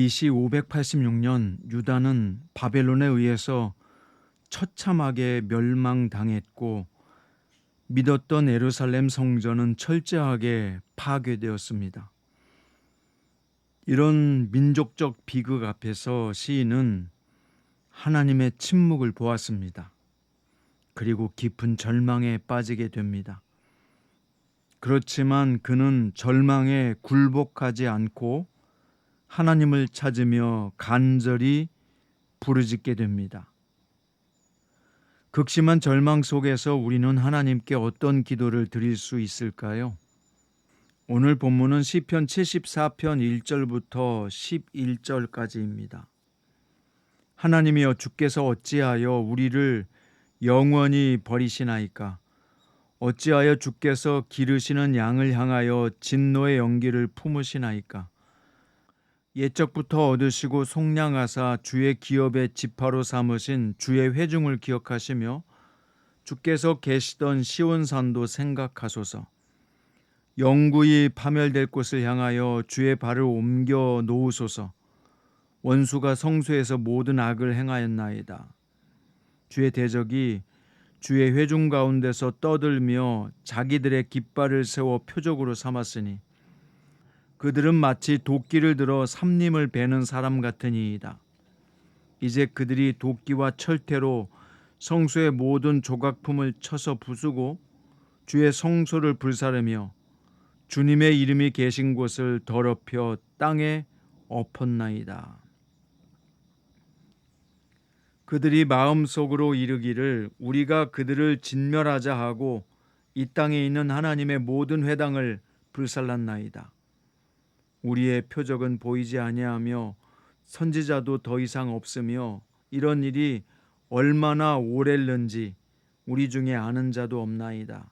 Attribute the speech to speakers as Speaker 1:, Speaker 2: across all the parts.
Speaker 1: BC 586년 유다는 바벨론에 의해서 처참하게 멸망당했고 믿었던 예루살렘 성전은 철저하게 파괴되었습니다. 이런 민족적 비극 앞에서 시인은 하나님의 침묵을 보았습니다. 그리고 깊은 절망에 빠지게 됩니다. 그렇지만 그는 절망에 굴복하지 않고 하나님을 찾으며 간절히 부르짖게 됩니다. 극심한 절망 속에서 우리는 하나님께 어떤 기도를 드릴 수 있을까요? 오늘 본문은 시편 74편 1절부터 11절까지입니다. 하나님이여 주께서 어찌하여 우리를 영원히 버리시나이까? 어찌하여 주께서 기르시는 양을 향하여 진노의 연기를 품으시나이까? 옛적부터 얻으시고 속량하사 주의 기업의 지파로 삼으신 주의 회중을 기억하시며 주께서 계시던 시온산도 생각하소서. 영구히 파멸될 곳을 향하여 주의 발을 옮겨 놓으소서. 원수가 성소에서 모든 악을 행하였나이다. 주의 대적이 주의 회중 가운데서 떠들며 자기들의 깃발을 세워 표적으로 삼았으니 그들은 마치 도끼를 들어 삼림을 베는 사람 같으니이다. 이제 그들이 도끼와 철퇴로 성소의 모든 조각품을 쳐서 부수고 주의 성소를 불사르며 주님의 이름이 계신 곳을 더럽혀 땅에 엎었나이다. 그들이 마음속으로 이르기를 우리가 그들을 진멸하자 하고 이 땅에 있는 하나님의 모든 회당을 불살랐나이다. 우리의 표적은 보이지 아니하며 선지자도 더 이상 없으며 이런 일이 얼마나 오랬는지 우리 중에 아는 자도 없나이다.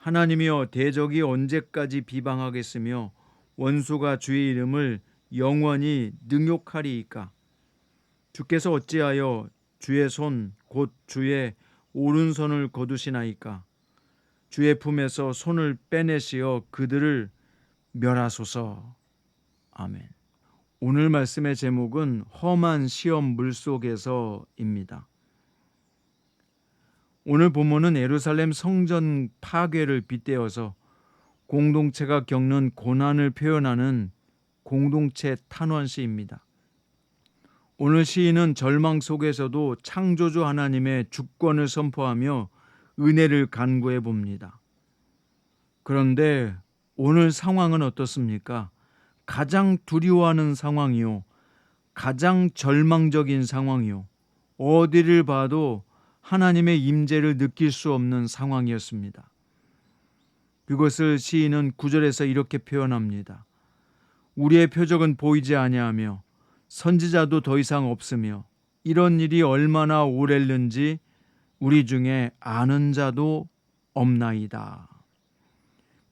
Speaker 1: 하나님이여 대적이 언제까지 비방하겠으며 원수가 주의 이름을 영원히 능욕하리이까? 주께서 어찌하여 주의 손 곧 주의 오른손을 거두시나이까? 주의 품에서 손을 빼내시어 그들을 멸하소서. 아멘. 오늘 말씀의 제목은 험한 시험 물속에서입니다. 오늘 본문은 예루살렘 성전 파괴를 빗대어서 공동체가 겪는 고난을 표현하는 공동체 탄원 시입니다. 오늘 시인은 절망 속에서도 창조주 하나님의 주권을 선포하며 은혜를 간구해 봅니다. 그런데 오늘 상황은 어떻습니까? 가장 두려워하는 상황이요. 가장 절망적인 상황이요. 어디를 봐도 하나님의 임재를 느낄 수 없는 상황이었습니다. 그것을 시인은 구절에서 이렇게 표현합니다. 우리의 표적은 보이지 아니하며 선지자도 더 이상 없으며 이런 일이 얼마나 오랬는지 우리 중에 아는 자도 없나이다.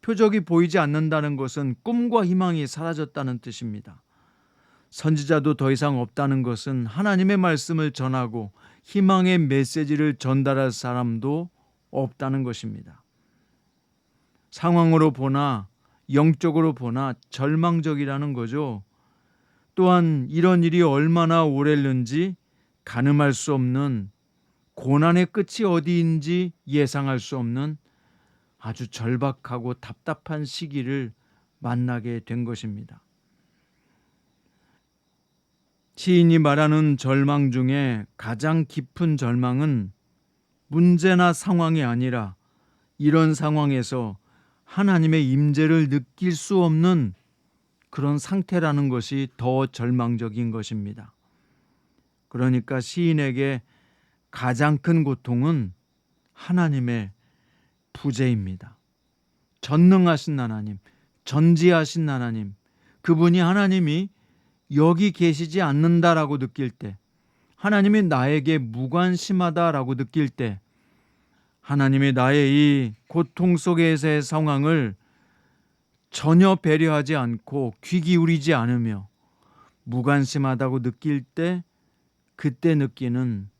Speaker 1: 표적이 보이지 않는다는 것은 꿈과 희망이 사라졌다는 뜻입니다. 선지자도 더 이상 없다는 것은 하나님의 말씀을 전하고 희망의 메시지를 전달할 사람도 없다는 것입니다. 상황으로 보나 영적으로 보나 절망적이라는 거죠. 또한 이런 일이 얼마나 오랬는지 가늠할 수 없는 고난의 끝이 어디인지 예상할 수 없는 아주 절박하고 답답한 시기를 만나게 된 것입니다. 시인이 말하는 절망 중에 가장 깊은 절망은 문제나 상황이 아니라 이런 상황에서 하나님의 임재를 느낄 수 없는 그런 상태라는 것이 더 절망적인 것입니다. 그러니까 시인에게 가장 큰 고통은 하나님의 부재입니다. 전능하신 하나님, 전지하신 하나님, 그분이 하나님이 여기 계시지 않는다라고 느낄 때, 하나님이 나에게 무관심하다라고 느낄 때, 하나님이 나의 이 고통 속에서의 상황을 전혀 배려하지 않고 귀 기울이지 않으며 무관심하다고 느낄 때 그때 느끼는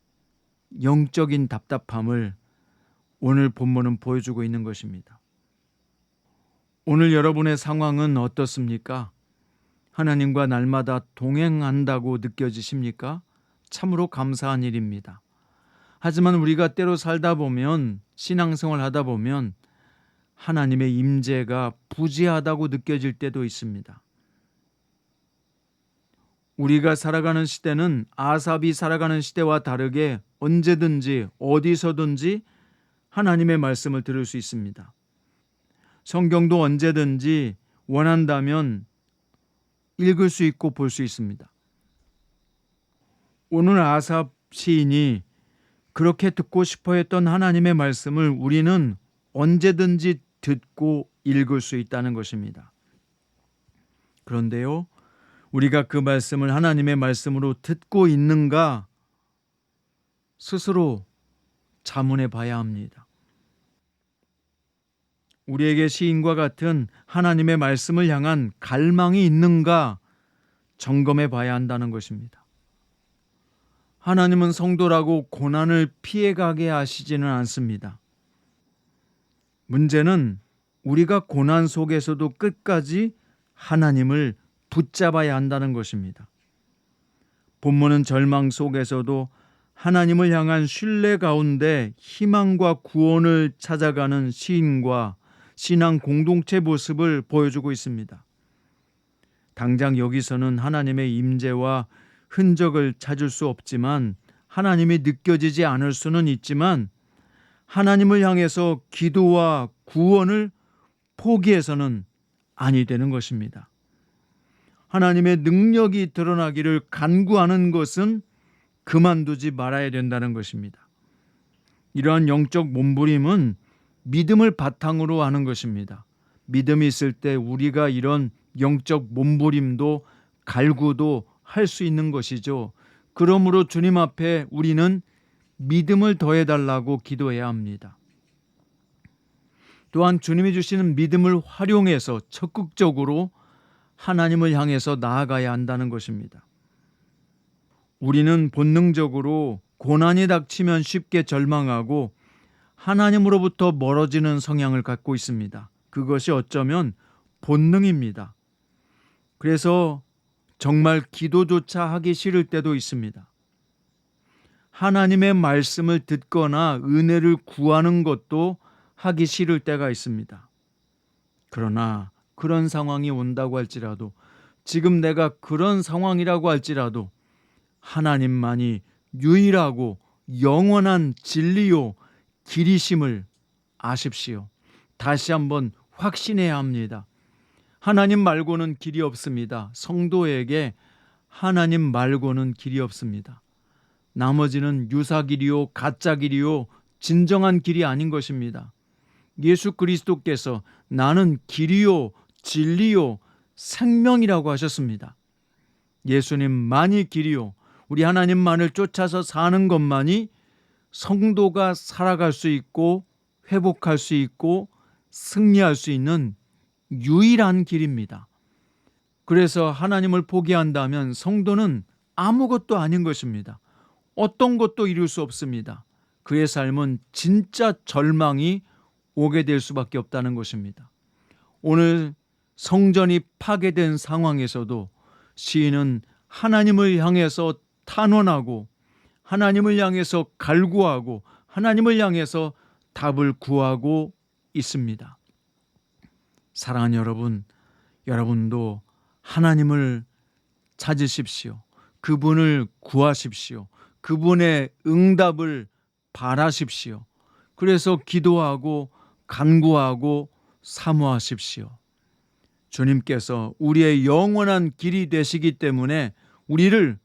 Speaker 1: 영적인 답답함을 오늘 본문은 보여주고 있는 것입니다. 오늘 여러분의 상황은 어떻습니까? 하나님과 날마다 동행한다고 느껴지십니까? 참으로 감사한 일입니다. 하지만 우리가 때로 살다 보면 신앙생활 하다 보면 하나님의 임재가 부재하다고 느껴질 때도 있습니다. 우리가 살아가는 시대는 아삽이 살아가는 시대와 다르게 언제든지 어디서든지 하나님의 말씀을 들을 수 있습니다. 성경도 언제든지 원한다면 읽을 수 있고 볼 수 있습니다. 오늘 아삽 시인이 그렇게 듣고 싶어 했던 하나님의 말씀을 우리는 언제든지 듣고 읽을 수 있다는 것입니다. 그런데요, 우리가 그 말씀을 하나님의 말씀으로 듣고 있는가 스스로 자문해 봐야 합니다. 우리에게 시인과 같은 하나님의 말씀을 향한 갈망이 있는가 점검해 봐야 한다는 것입니다. 하나님은 성도라고 고난을 피해가게 하시지는 않습니다. 문제는 우리가 고난 속에서도 끝까지 하나님을 붙잡아야 한다는 것입니다. 본문은 절망 속에서도 하나님을 향한 신뢰 가운데 희망과 구원을 찾아가는 시인과 신앙 공동체 모습을 보여주고 있습니다. 당장 여기서는 하나님의 임재와 흔적을 찾을 수 없지만 하나님이 느껴지지 않을 수는 있지만 하나님을 향해서 기도와 구원을 포기해서는 아니 되는 것입니다. 하나님의 능력이 드러나기를 간구하는 것은 그만두지 말아야 된다는 것입니다. 이러한 영적 몸부림은 믿음을 바탕으로 하는 것입니다. 믿음이 있을 때 우리가 이런 영적 몸부림도 갈구도 할 수 있는 것이죠. 그러므로 주님 앞에 우리는 믿음을 더해달라고 기도해야 합니다. 또한 주님이 주시는 믿음을 활용해서 적극적으로 하나님을 향해서 나아가야 한다는 것입니다. 우리는 본능적으로 고난이 닥치면 쉽게 절망하고 하나님으로부터 멀어지는 성향을 갖고 있습니다. 그것이 어쩌면 본능입니다. 그래서 정말 기도조차 하기 싫을 때도 있습니다. 하나님의 말씀을 듣거나 은혜를 구하는 것도 하기 싫을 때가 있습니다. 그러나 그런 상황이 온다고 할지라도 지금 내가 그런 상황이라고 할지라도 하나님만이 유일하고 영원한 진리요 길이심을 아십시오. 다시 한번 확신해야 합니다. 하나님 말고는 길이 없습니다. 성도에게 하나님 말고는 길이 없습니다. 나머지는 유사 길이요, 가짜 길이요, 진정한 길이 아닌 것입니다. 예수 그리스도께서 나는 길이요, 진리요, 생명이라고 하셨습니다. 예수님만이 길이요, 우리 하나님만을 쫓아서 사는 것만이 성도가 살아갈 수 있고 회복할 수 있고 승리할 수 있는 유일한 길입니다. 그래서 하나님을 포기한다면 성도는 아무것도 아닌 것입니다. 어떤 것도 이룰 수 없습니다. 그의 삶은 진짜 절망이 오게 될 수밖에 없다는 것입니다. 오늘 성전이 파괴된 상황에서도 시인은 하나님을 향해서 탄원하고 하나님을 향해서 갈구하고 하나님을 향해서 답을 구하고 있습니다. 사랑하는 여러분, 여러분도 하나님을 찾으십시오. 그분을 구하십시오. 그분의 응답을 바라십시오. 그래서 기도하고 간구하고 사모하십시오. 주님께서 우리의 영원한 길이 되시기 때문에 우리를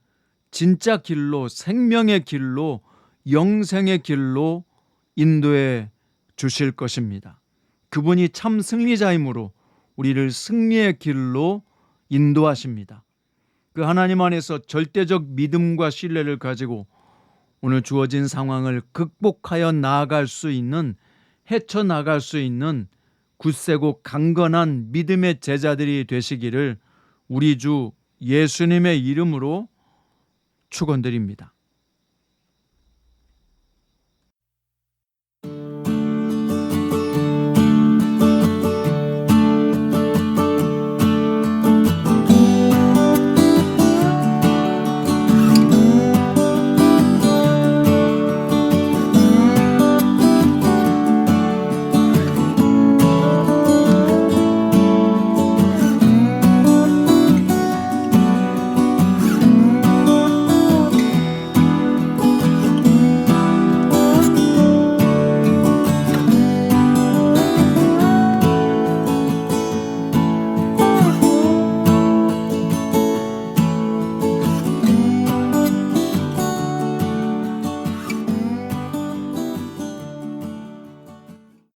Speaker 1: 진짜 길로, 생명의 길로, 영생의 길로 인도해 주실 것입니다. 그분이 참 승리자이므로 우리를 승리의 길로 인도하십니다. 그 하나님 안에서 절대적 믿음과 신뢰를 가지고 오늘 주어진 상황을 극복하여 나아갈 수 있는 헤쳐 나갈 수 있는 굳세고 강건한 믿음의 제자들이 되시기를 우리 주 예수님의 이름으로 축원드립니다.